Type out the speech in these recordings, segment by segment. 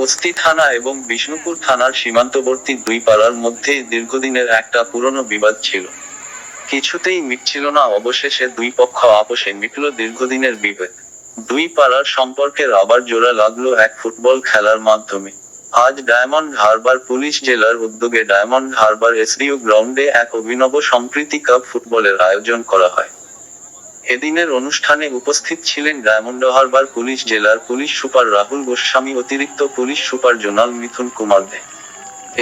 বস্তি থানা এবং বিষ্ণুপুর থানার সীমান্তবর্তী দুই পাড়ার মধ্যে দীর্ঘদিনের একটা পুরনো বিবাদ ছিল। কিছুতেই মিটছিল না, অবশেষে দুই পক্ষ আপোষে মিটল দীর্ঘদিনের বিভেদ। দুই পাড়ার সম্পর্কের আবার জোড়া লাগল এক ফুটবল খেলার মাধ্যমে। আজ ডায়মন্ড হারবার পুলিশ জেলার উদ্যোগে ডায়মন্ড হারবার এসডিও গ্রাউন্ডে এক অভিনব সম্প্রীতি কাপ ফুটবলের আয়োজন করা হয়। এদিনের অনুষ্ঠানে উপস্থিত ছিলেন ডায়মন্ড হারবার পুলিশ জেলার পুলিশ সুপার রাহুল গোস্বামী, অতিরিক্ত police super zonal Mithun Kumar De.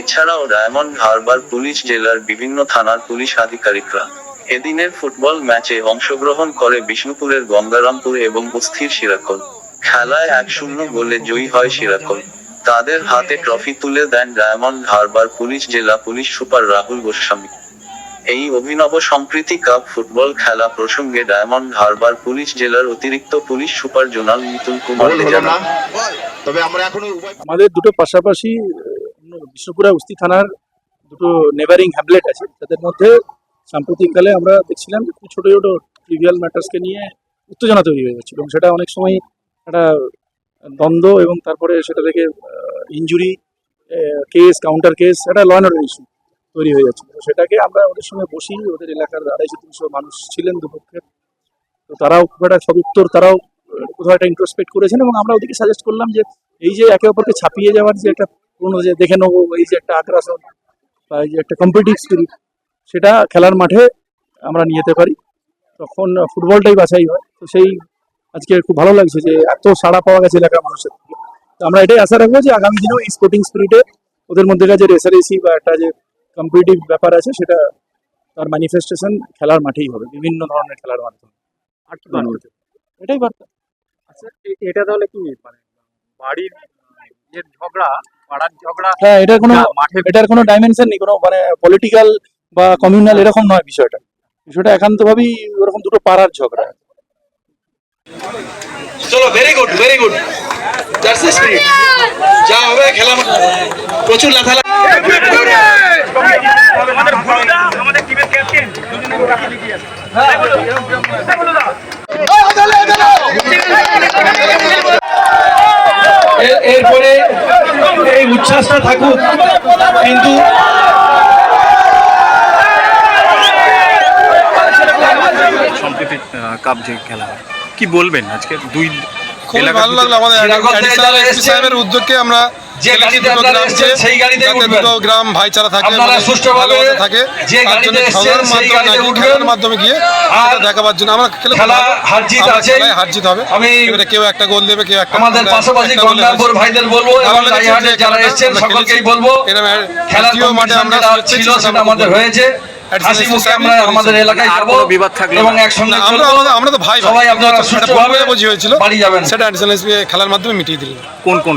এছাড়াও ডায়মন্ড হারবার পুলিশ জেলার বিভিন্ন থানার পুলিশ আধিকারিকরা। এদিনের ফুটবল ম্যাচে অংশগ্রহণ করে বিষ্ণুপুরের গঙ্গারামপুর এবং অস্থির সিরাকল। খেলায় এক শূন্য গোলে জয়ী হয় সিরাকল। তাদের হাতে ট্রফি তুলে দেন ডায়মন্ড হারবার পুলিশ জেলা পুলিশ সুপার রাহুল গোস্বামী। এই অভিনব সম্প্রীতি কাপ ফুটবল খেলা প্রসঙ্গে ডায়মন্ড হারবার পুলিশ জেলার অতিরিক্ত police super zonal Mitul Kumar জানান। তবে আমরা এখনও উভয় আমাদের দুটো পাশাপাশি বিষ্ণুপুরা উস্তি থানার দুটো নেবারিং হ্যামলেট আছে তাদের মধ্যে সাম্প্রতিককালে আমরা দেখছিলাম যে খুব ছোটো ছোটো ট্রিভিয়াল ম্যাটার্সকে নিয়ে উত্তেজনা তৈরি হয়ে যাচ্ছিল এবং সেটা অনেক সময় একটা দ্বন্দ্ব এবং তারপরে সেটা থেকে ইঞ্জুরি কেস কাউন্টার কেস একটা ল অ্যান্ড ইস্যু তৈরি হয়ে যাচ্ছিল তো সেটাকে আমরা ওদের সঙ্গে বসি, ওদের এলাকার আড়াইশো তিনশো মানুষ ছিলেন দুপক্ষের তো তারাও খুব একটা সদুত্তর তারাও কোথাও একটা ইন্ট্রোস্পেক্ট করেছেন এবং আমরা ওদেরকে সাজেস্ট করলাম যে, এই যে একে অপরকে ছাপিয়ে যাওয়ার যে একটা পুরনো যে দেখে নেব, এই যে একটা আগ্রাসন বা এই যে একটা কম্পিটিভ স্পিরিট সেটা খেলার মাঠে আমরা নিয়ে যেতে পারি। তখন ফুটবলটাই বাছাই হয়। তো সেই আজকে খুব ভালো লাগছে যে এত সাড়া পাওয়া গেছে এলাকার মানুষের তো আমরা এটাই আশা রাখব যে আগামী দিনেও এই স্পোর্টিং স্পিরিটে ওদের মধ্যে যে রেসারেসি বা একটা যে কম্পিটিটিভ ব্যাপার আছে সেটা তার ম্যানিফেস্টেশন খেলার মাঠেই হবে বিভিন্ন ধরনের খেলার মাধ্যমে। আর কি বার্তা এটাই বার্তা আচ্ছা এটা তাহলে কি মানে বাড়ির যে ঝগড়া পাড়ার ঝগড়া? হ্যাঁ এটার কোনো মাঠে এটার কোনো ডাইমেনশন নেই কোনো মানে পলিটিক্যাল বা কমিউনাল এরকম নয় বিষয়টা। বিষয়টা একান্তভাবেই ওরকম দুটো পাড়ার ঝগড়া। চলো very good very good that's the spirit যা হবে খেলা প্রচুর এরপরে এই উচ্ছ্বাসটা থাকুক কিন্তু সম্প্রীতি কাপ যে খেলা কি বলবেন আজকে? দুই খুবই ভালো লাগল আমাদের সাহেবের উদ্যোগকে আমরা যে গাড়িতে আপনারা গ্রামকে, সেই গাড়িতে উঠবেন। দুটো গ্রাম ভাইচারা থাকে আপনারা সুষ্ঠুভাবে থাকে যে গাড়িতে খেলার সেই গাড়িতে উঠবেন। মাধ্যমে গিয়ে আর দেখাবার জন্য আমরা খেলা হার জিত আমরা হার জিত হবে। আমি কেউ একটা গোল দেবে কেউ একটা আমাদের পাশাপাশি গঙ্গাপুর ভাইদের বলব এবং ভালো লেগেছে রাইহাটের যে যারা খেলাটা সকলকেই বলব এরম খেলার মাঠে আমরা ছিল সেটা আমাদের হয়েছে। হাসি মুখে আমরা আমাদের এলাকায় আর কোনো বিবাদ থাকল এবং একসঙ্গে আমরা তো ভাই। সবাই আপনারা সুষ্ঠুভাবে বুঝি হয়েছিল। বাড়ি যাবেন। সেটা অ্যাডিশনাল এসপি খেলার মাধ্যমে মিটিয়ে দিল কোন কোন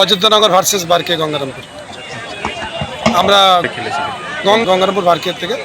অযোধ্যানগর ভার্সেস বারকে গঙ্গারামপুর। আমরা গঙ্গারামপুর বারকের থেকে।